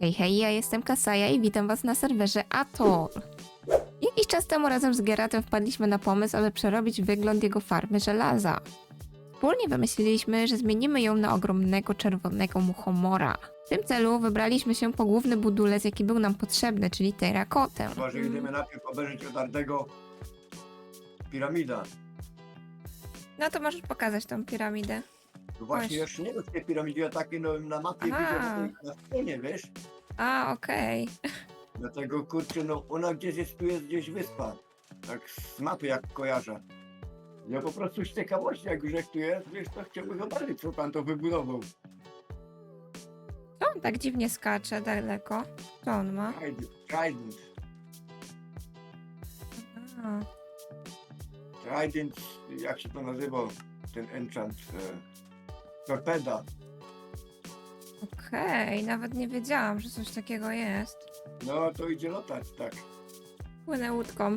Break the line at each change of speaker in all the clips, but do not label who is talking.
Hej, hej, ja jestem Kasaja i witam was na serwerze Atoll. Jakiś czas temu razem z Geratem wpadliśmy na pomysł, aby przerobić wygląd jego farmy żelaza. Wspólnie wymyśliliśmy, że zmienimy ją na ogromnego czerwonego muchomora. W tym celu wybraliśmy się po główny budulec, jaki był nam potrzebny, czyli terakotę.
Chyba, że idziemy najpierw obejrzeć odartego piramida.
No to możesz pokazać tą piramidę.
No właśnie
Właśnie.
jeszcze nie wiem, tej piramidzie ja takie no, na mapie
Aha.
widzę na, tej, na stronie, wiesz?
A, okej.
Dlatego kurczę, no ona gdzieś jest, tu jest gdzieś wyspa. Tak z mapy jak kojarzę. Ja po prostu z ciekawości, jak już jak tu jest, wiesz, to chciałbym zobaczyć, co pan to wybudował.
To on tak dziwnie skacze daleko. Co on ma?
Trident, Trident,
A,
Trident, jak się to nazywa, ten enchant, e, torpeda.
Okej, nawet nie wiedziałam, że coś takiego jest.
No to idzie latać, tak.
Płynę łódką.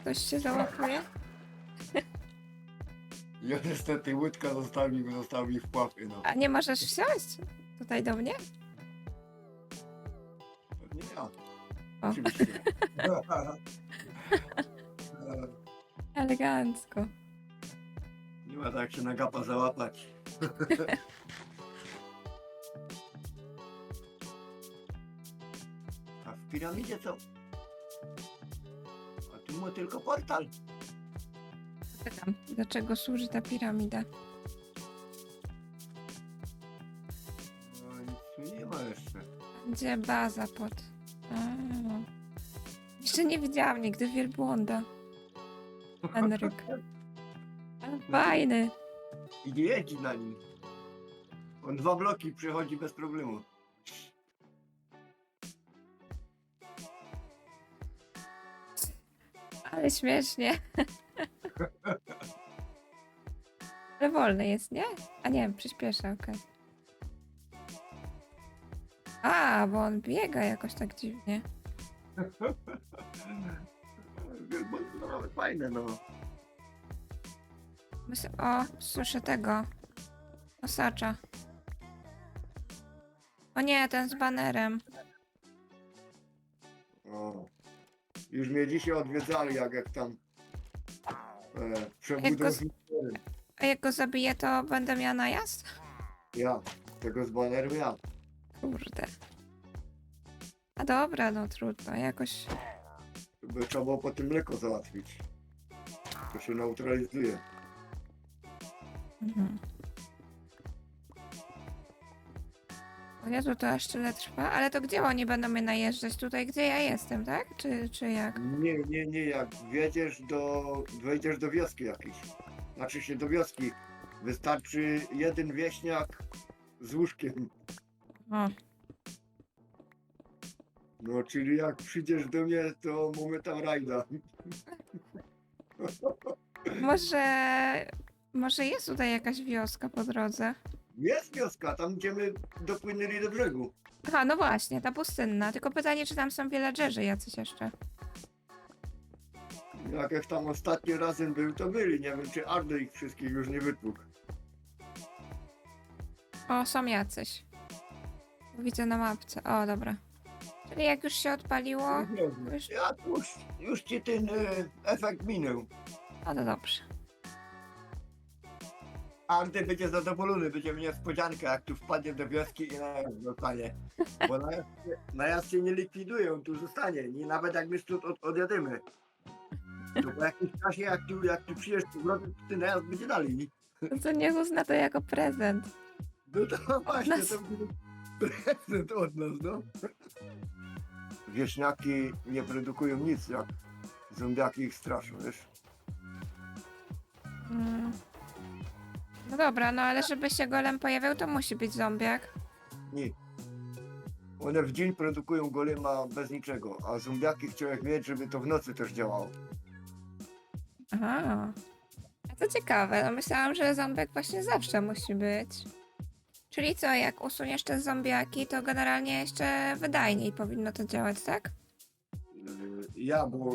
Ktoś się załapuje?
Ja niestety łódka zostawi, zostawi w pławie, no.
A nie możesz wsiąść? Tutaj do mnie?
Nie ja.
O.
Oczywiście.
Elegancko.
nie ma tak się na gapa załapać. A w piramidzie co? A tu mu tylko portal.
Pytam, do czego służy ta piramida?
No nic tu nie ma jeszcze.
Gdzie baza pod... A. Jeszcze nie widziałam nigdy wielbłąda. Henryk. Ale fajny.
I nie jeździ na nim. On dwa bloki przechodzi bez problemu.
Ale śmiesznie. Ale wolny jest, nie? A nie, przyspiesza, okej. A, bo on biega jakoś tak dziwnie.
Fajne, no.
O, słyszę tego. Osacza. O nie, ten z banerem.
O. Już mnie dzisiaj odwiedzali, jak, jak tam e,
z- A jak go zabiję, to będę miała najazd?
Ja, tego z baneru ja.
Kurde. A dobra, no trudno, jakoś...
By trzeba było potem mleko załatwić. To się neutralizuje.
Mhm. O Jezu, to aż tyle trwa? Ale to gdzie oni będą mnie najeżdżać? Tutaj, gdzie ja jestem, tak? Czy, czy jak?
Nie, nie, nie, jak wjedziesz do, wejdziesz do wioski jakiejś. Znaczy się do wioski. Wystarczy jeden wieśniak z łóżkiem.
O,
No, czyli jak przyjdziesz do mnie, to mamy tam rajda.
może... Może jest tutaj jakaś wioska po drodze?
Jest wioska, tam gdzie my dopłynęli do brzegu.
Aha, no właśnie, ta pustynna. Tylko pytanie, czy tam są villagerzy jacyś jeszcze?
Jak jak tam ostatni razem był, to byli. Nie wiem, czy Ardo ich wszystkich już nie wytłukł.
O, są jacyś. Widzę na mapce. O, dobra. Czyli jak już się odpaliło, już...
Ja już, już ci ten e, efekt minął.
No to dobrze.
Ardy będzie zadowolony, będzie mnie niespodzianka, jak tu wpadnie do wioski i najazd zostanie. Bo najazd, najazd się nie likwidują, tu zostanie. Nie, nawet jak my stąd od, odjadymy. To po jakimś czasie, jak tu, jak tu przyjdziesz z powrotem, to ten najazd będzie dalej.
No to niech uzna to jako prezent.
No to właśnie,
nas.
to będzie prezent od nas, no. Wieśniaki nie produkują nic, jak zombiaki ich straszą, wiesz?
Mm. No dobra, no ale żeby się golem pojawił, to musi być zombiak.
Nie. One w dzień produkują golema bez niczego, a zombiaki chciałem mieć, żeby to w nocy też działało.
Aha. A to ciekawe, no myślałam, że zombiak właśnie zawsze musi być. Czyli co, jak usuniesz te zombiaki, to generalnie jeszcze wydajniej powinno to działać, tak?
Yy, Ja, bo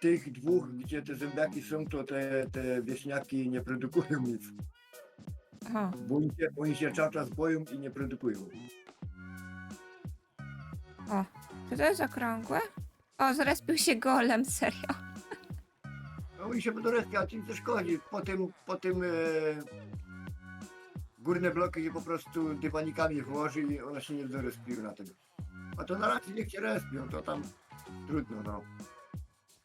tych dwóch, gdzie te zombiaki są, to te, te wieśniaki nie produkują nic.
Aha.
Bo oni się, oni się cały czas boją i nie produkują.
O, czy to jest okrągłe? O, zrespił się golem, serio.
No oni się będą respić, a ci nie szkodzi. Po tym, po tym e, górne bloki się po prostu dywanikami włoży i one się nie będą respiły na tym. A to na razie niech się respią, to tam trudno no.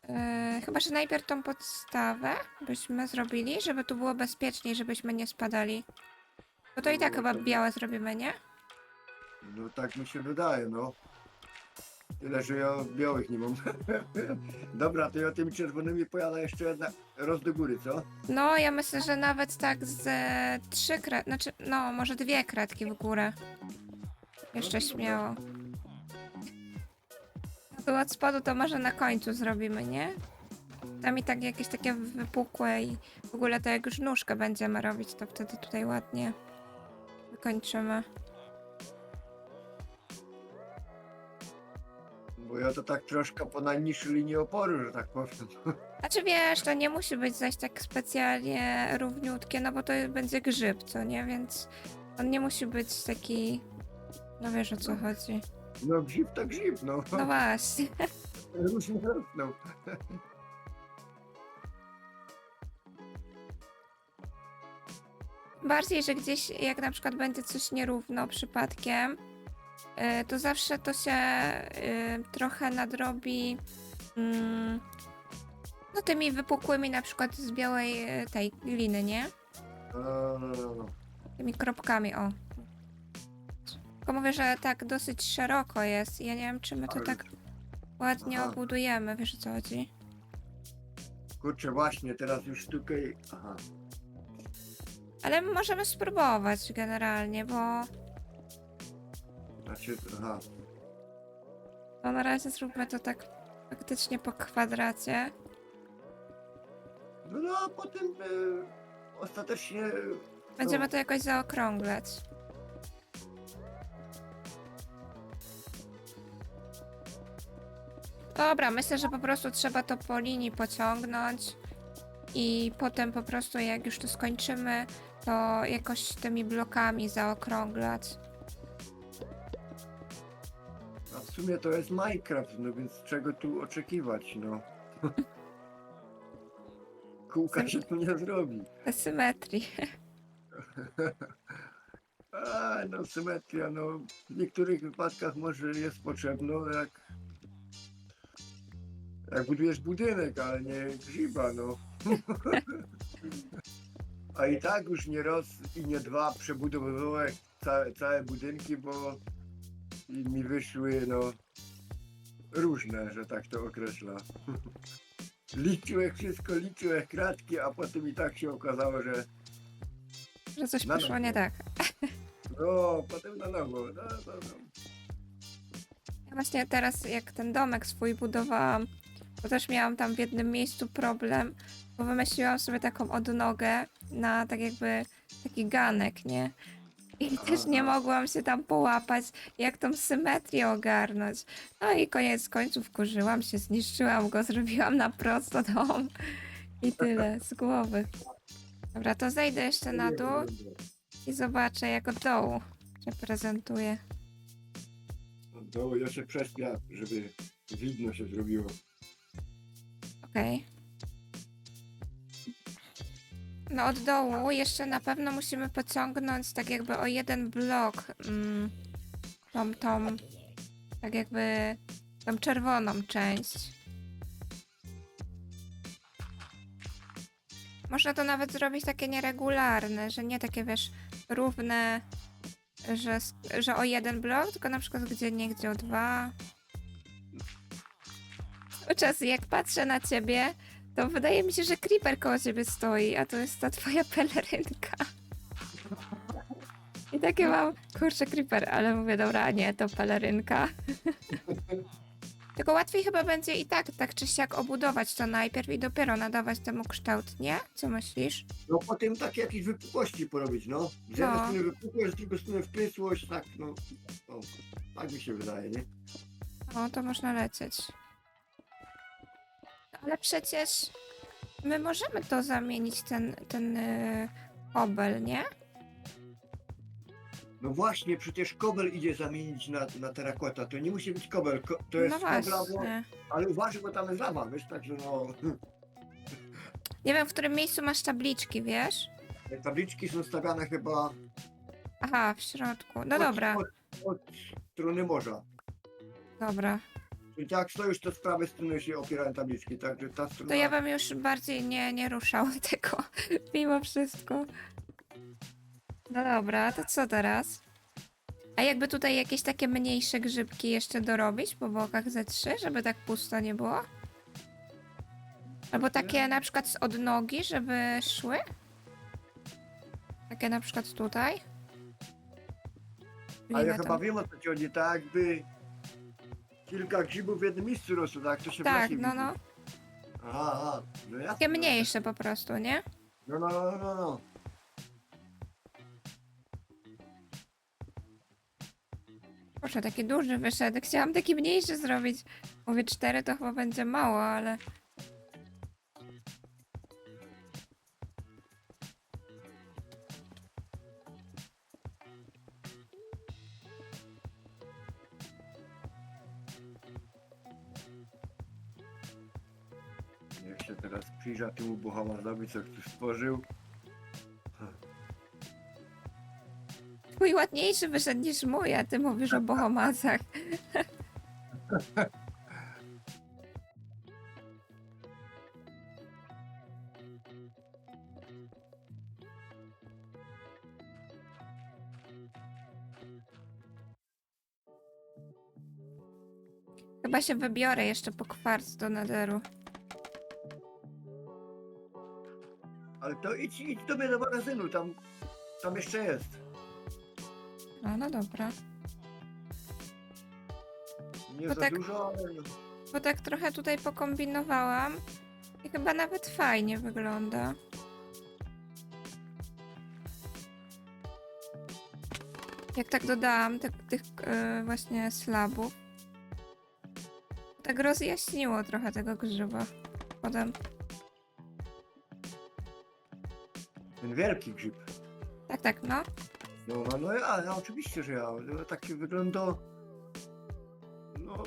Yy, chyba, że najpierw tą podstawę byśmy zrobili, żeby tu było bezpieczniej, żebyśmy nie spadali. Bo to i tak chyba białe zrobimy, nie?
No tak mi się wydaje, no. Tyle, że ja białych nie mam. Dobra, to ja tymi czerwonymi pojada jeszcze jedna roz do góry, co?
No, ja myślę, że nawet tak z e, trzy kratki, znaczy, no, może dwie kratki w górę. Jeszcze
No
śmiało. Tu od spodu to może na końcu zrobimy, nie? Tam i tak jakieś takie wypukłe i w ogóle to jak już nóżkę będziemy robić, to wtedy tutaj ładnie wykończymy.
Bo ja to tak troszkę po najniższej linii oporu, że tak powiem.
Znaczy wiesz, to nie musi być zaś tak specjalnie równiutkie, no bo to będzie grzyb, co nie? Więc on nie musi być taki... No wiesz o co chodzi.
No grzyb to grzyb, no.
No właśnie.
Różnie rosną.
Bardziej, że gdzieś jak na przykład będzie coś nierówno przypadkiem, y, to zawsze to się y, trochę nadrobi mm, no tymi wypukłymi na przykład z białej y, tej gliny, nie? Tymi kropkami, o. Tylko mówię, że tak dosyć szeroko jest. Ja nie wiem, czy my to
Ale-
tak ładnie
Aha.
obudujemy, wiesz o co chodzi?
Kurczę, właśnie, teraz już tutaj... Aha.
Ale możemy spróbować generalnie, bo
Znaczy, aha.
no na razie zróbmy to tak faktycznie po kwadracie.
No, no a potem e, ostatecznie...
Będziemy
No.
to jakoś zaokrąglać. Dobra, myślę, że po prostu trzeba to po linii pociągnąć i potem po prostu jak już to skończymy, to jakoś tymi blokami zaokrąglać.
A w sumie to jest Minecraft, no więc czego tu oczekiwać, no. Kółka się tu nie zrobi.
Symetrii.
A, no symetria, no w niektórych wypadkach może jest potrzebna, jak jak budujesz budynek, ale nie grzyba, no. A i tak już nie raz i nie dwa przebudowywałem całe, całe budynki, bo mi wyszły, no, różne, że tak to określa. Liczyłem wszystko, liczyłem kratki, a potem i tak się okazało, że
Że coś
Na
poszło
nowo.
nie tak.
no, potem na nowo, no, no, no.
Ja właśnie teraz jak ten domek swój budowałam, bo też miałam tam w jednym miejscu problem, bo wymyśliłam sobie taką odnogę na tak jakby taki ganek, nie? I też nie mogłam się tam połapać, jak tą symetrię ogarnąć. No i koniec końców kurzyłam się, zniszczyłam go, zrobiłam na prosto dom i tyle, z głowy. Dobra, to zejdę jeszcze na dół i zobaczę jak od dołu się prezentuje.
To ja się prześpię, żeby widno się zrobiło.
Okej. No od dołu jeszcze na pewno musimy pociągnąć tak jakby o jeden blok mm, tą, tą, tak jakby tą czerwoną część. Można to nawet zrobić takie nieregularne, że nie takie wiesz, równe, że, że o jeden blok, tylko na przykład gdzie niegdzie o dwa. Cały czas jak patrzę na ciebie, to wydaje mi się, że creeper koło ciebie stoi, a to jest ta twoja pelerynka. I takie mam, kurczę, creeper, ale mówię, dobra, nie, to pelerynka. Tylko łatwiej chyba będzie i tak, tak czy siak obudować to najpierw i dopiero nadawać temu kształt, nie? Co myślisz?
No potem takie jakieś wypukłości porobić, no. Z jednej
No.
strony wypukłość, z drugiej strony wklysłość, tak, no. O, tak mi się wydaje, nie?
O, to można lecieć. Ale przecież my możemy to zamienić, ten, ten obel, nie?
No właśnie, przecież kobel idzie zamienić na, na terakota. To nie musi być kobel, ko, to jest
No
kobla, bo,
właśnie.
ale uważaj, bo tam jest lawa, wiesz, także no...
Nie wiem, w którym miejscu masz tabliczki, wiesz?
Te tabliczki są stawiane chyba...
Aha, w środku. No
od-
dobra,
Od, od strony morza.
dobra.
Czyli jak stoisz, to z prawej strony się opierają tabliczki, także ta strona...
To ja bym już bardziej nie, nie ruszał tego, mimo wszystko. No dobra, to co teraz? A jakby tutaj jakieś takie mniejsze grzybki jeszcze dorobić po bokach ze trzy, żeby tak pusto nie było? Albo takie na przykład z odnogi, żeby szły? Takie na przykład tutaj?
A ja chyba wiem o co chodzi, tak jakby kilka grzybów w jednym miejscu rosło, tak? To się
Tak, no
widzi.
no.
Aha, aha, no jasne.
Takie mniejsze po prostu, nie?
No, no, no, no, no.
Proszę, taki duży wyszedł. Chciałam taki mniejszy zrobić. Mówię, cztery to chyba będzie mało, ale...
Niech się teraz przyjrza temu Bohamardowi, co ktoś stworzył.
Twój ładniejszy wyszedł niż mój, a ty mówisz o bohomazach. Chyba się wybiorę jeszcze po kwarc do nederu.
Ale to idź, idź do mnie do magazynu, tam, tam jeszcze jest.
A no dobra.
Nie
No
za
tak-
dużo, ale...
Bo tak trochę tutaj pokombinowałam i chyba nawet fajnie wygląda. Jak tak dodałam tych, tych e, właśnie slabów, tak rozjaśniło trochę tego grzyba. Potem,
Ten wielki grzyb.
tak, tak, no.
No, no, no ja, ja oczywiście, że ja. No, Taki wygląda... No,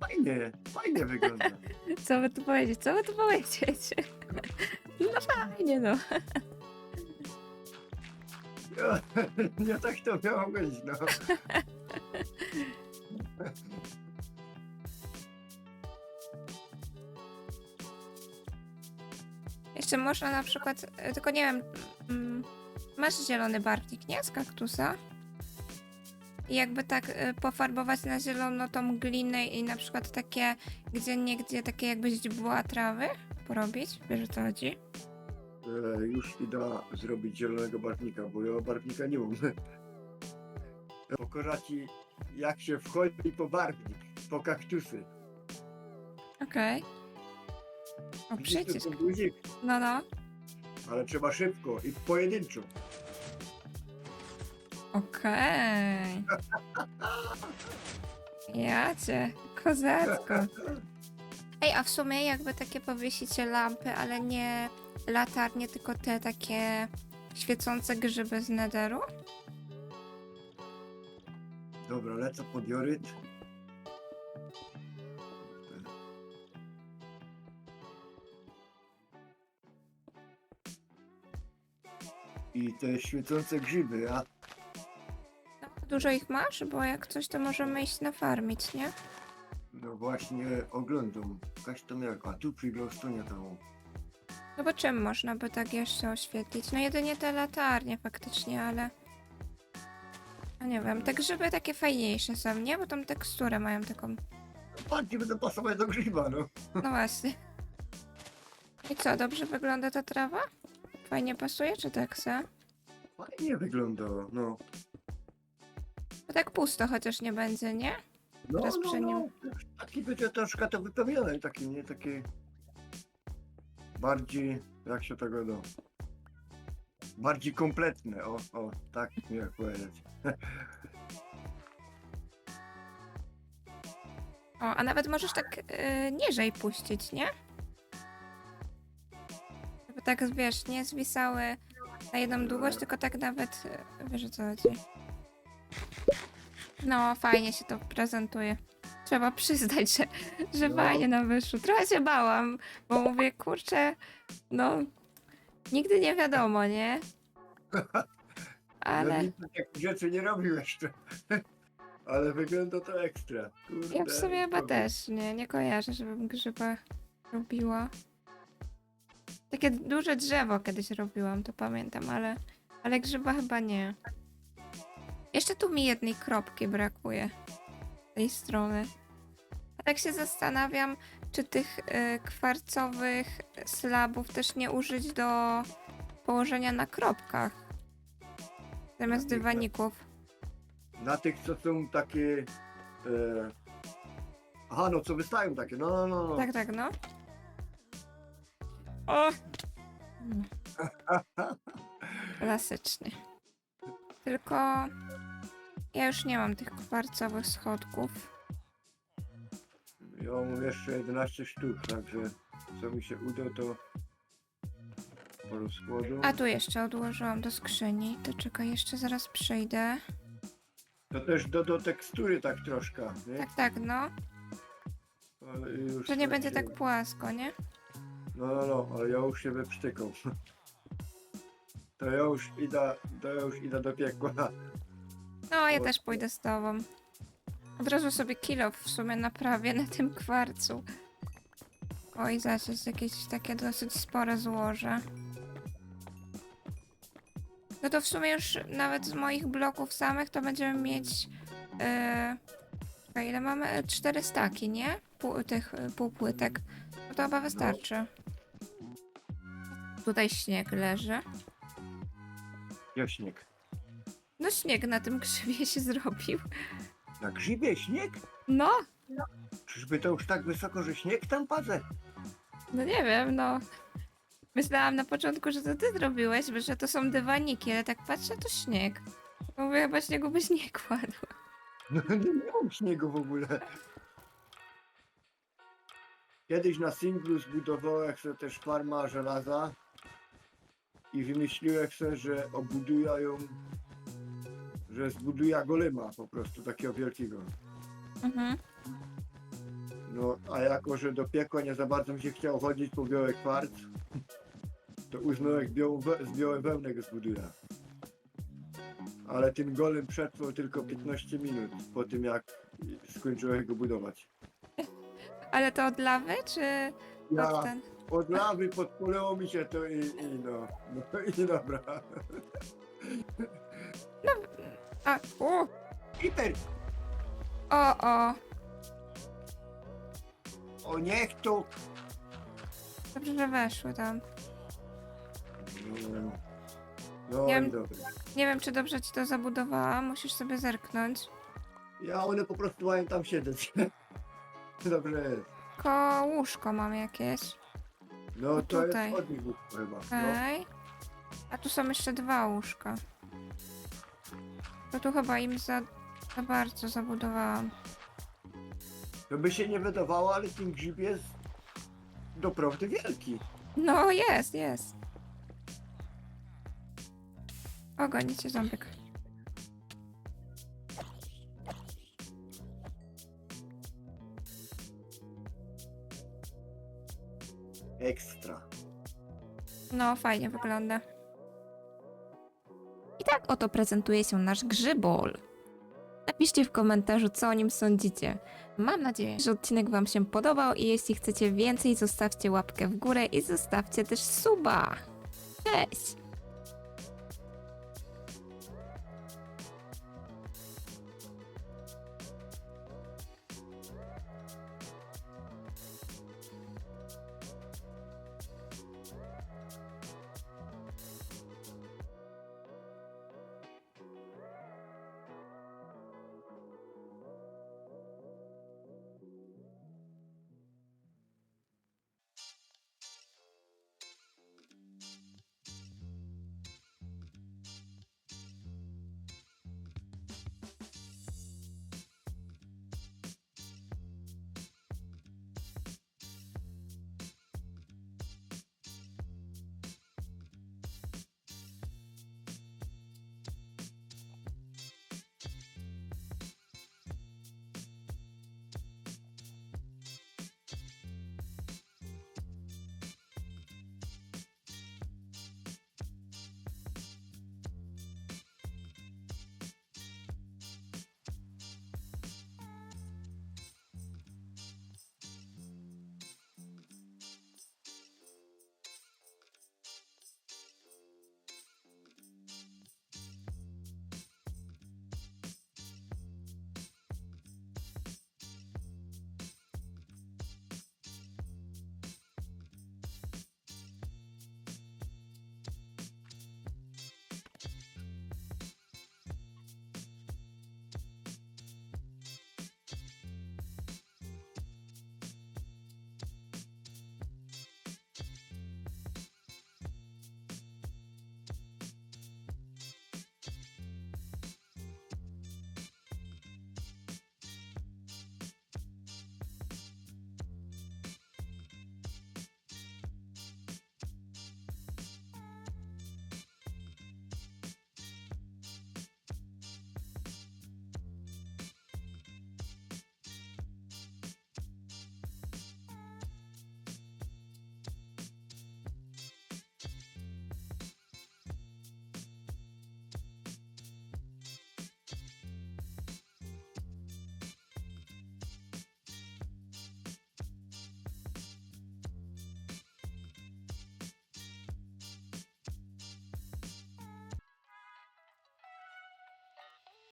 fajnie, fajnie wygląda.
Co by tu powiedzieć? Co by tu powiedzieć? No fajnie, no.
Nie, nie tak to miało być, no.
Jeszcze można na przykład, e, tylko nie wiem, mm, masz zielony barwnik, nie? Z kaktusa? I jakby tak e, pofarbować na zielono tą glinę i na przykład takie, gdzie niegdzie takie jakby źdźbła trawy porobić, wiesz o co chodzi?
E, już idę zrobić zielonego barwnika, bo ja barwnika nie mam. Pokażę ci, jak się wchodzi po barwnik, po kaktusy.
Okej. O,
Widzisz, ten guzik,
No, no.
ale trzeba szybko i pojedynczo.
Okej. Ja cię, kozacko. Ej, a w sumie jakby takie powiesicie lampy, ale nie latarnie, tylko te takie świecące grzyby z nederu?
Dobra, lecę pod joryt. I te świecące grzyby, a
dużo ich masz? Bo jak coś, to możemy iść nafarmić, nie?
no właśnie oglądam. Jakaś tam jak, a tu przy glowstonie tam.
No bo czym można by tak jeszcze oświetlić? No jedynie te latarnie faktycznie, ale... No nie wiem, te grzyby takie fajniejsze są, nie? Bo tą teksturę mają taką...
Bardziej będą pasować do grzyba, no.
No właśnie. I co, dobrze wygląda ta trawa? Fajnie pasuje, czy tak se?
Fajnie wygląda, no.
Bo tak pusto chociaż nie będzie, nie?
No,
Teraz
no,
przy nim.
no. Taki będzie troszkę to wypełnione, taki, nie taki bardziej, jak się tego da, bardziej kompletny, o, o, tak jak powiedzieć.
O, a nawet możesz tak yy, niżej puścić, nie? Żeby tak, wiesz, nie zwisały na jedną długość, tylko tak nawet, yy, wiesz o co chodzi. No, fajnie się to prezentuje. Trzeba przyznać, że, że
No.
fajnie nam wyszło. Trochę się bałam, bo mówię, kurczę, no, nigdy nie wiadomo, nie? Ale
Ja nic takich rzeczy nie robił jeszcze. Ale wygląda to ekstra. Kurde,
ja w sumie chyba też nie, nie kojarzę, żebym grzyba robiła. Takie duże drzewo kiedyś robiłam, to pamiętam, ale, ale grzyba chyba nie. Jeszcze tu mi jednej kropki brakuje. z tej strony. A tak się zastanawiam, czy tych y, kwarcowych slabów też nie użyć do położenia na kropkach. Zamiast
Jakich?
dywaników.
Na tych, co są takie... E... Aha, no co wystają takie, no, no, no. no.
Tak, tak, no. O! Klasycznie. Tylko ja już nie mam tych kwarcowych schodków.
Ja mam jeszcze 11 sztuk, także co mi się uda, to po rozkładu.
A tu jeszcze odłożyłam do skrzyni. To czekaj, jeszcze zaraz przejdę.
To też do, do tekstury tak troszkę, nie?
Tak, tak, no.
Ale już
To nie będzie tak płasko, nie?
No, no, no, ale ja już się wyprztykał. To ja już idę, to ja już idę do piekła.
No, ja też pójdę z tobą. Od razu sobie kilo w sumie naprawię na tym kwarcu. Oj, zaś jest jakieś takie dosyć spore złoże. No to w sumie już nawet z moich bloków samych to będziemy mieć... Yy, czekaj, ile mamy? E, Cztery staki, nie? Pół, tych y, półpłytek. No to chyba wystarczy. Tutaj śnieg leży.
Jaśniek.
No śnieg na tym grzybie się zrobił.
Na grzybie śnieg?
No,
Czyżby to już tak wysoko, że śnieg tam padze?
No nie wiem, no. Myślałam na początku, że to ty zrobiłeś, że to są dywaniki, ale tak patrzę, to śnieg. Mówię, chyba śniegu byś nie kładł.
No nie miałem śniegu w ogóle. Kiedyś na singlu zbudowałem sobie też farma żelaza i wymyśliłem sobie, że obuduję ją, że zbuduję golema po prostu takiego wielkiego.
Mhm.
No, a jako, że do piekła nie za bardzo mi się chciało chodzić po biały kwarc, to uznałem z białej wełny go zbuduję. Ale ten golem przetrwał tylko 15 minut po tym, jak skończyłem go budować.
Ale to od lawy, czy
Ja
od ten?
Od lawy podpłynęło mi się to i, i no, no i dobra.
A, u,
Peter,
o, o.
o niech to...
Dobrze, że weszły tam.
No, no
Ja-
i dobra.
Nie wiem, czy dobrze ci to zabudowałam, musisz sobie zerknąć.
Ja one po prostu mają tam siedzieć. Dobrze jest.
Ko łóżko mam jakieś.
No to
Tutaj.
jest od nich chyba. No.
Okej. A tu są jeszcze dwa łóżka. To tu chyba im za, za bardzo zabudowałam.
To by się nie wydawało, ale ten grzyb jest doprawdy wielki.
No, jest, jest. O, goni cię ząbek. No, fajnie wygląda. I tak oto prezentuje się nasz grzybol. Napiszcie w komentarzu, co o nim sądzicie. Mam nadzieję, że odcinek Wam się podobał i jeśli chcecie więcej, zostawcie łapkę w górę i zostawcie też suba. Cześć!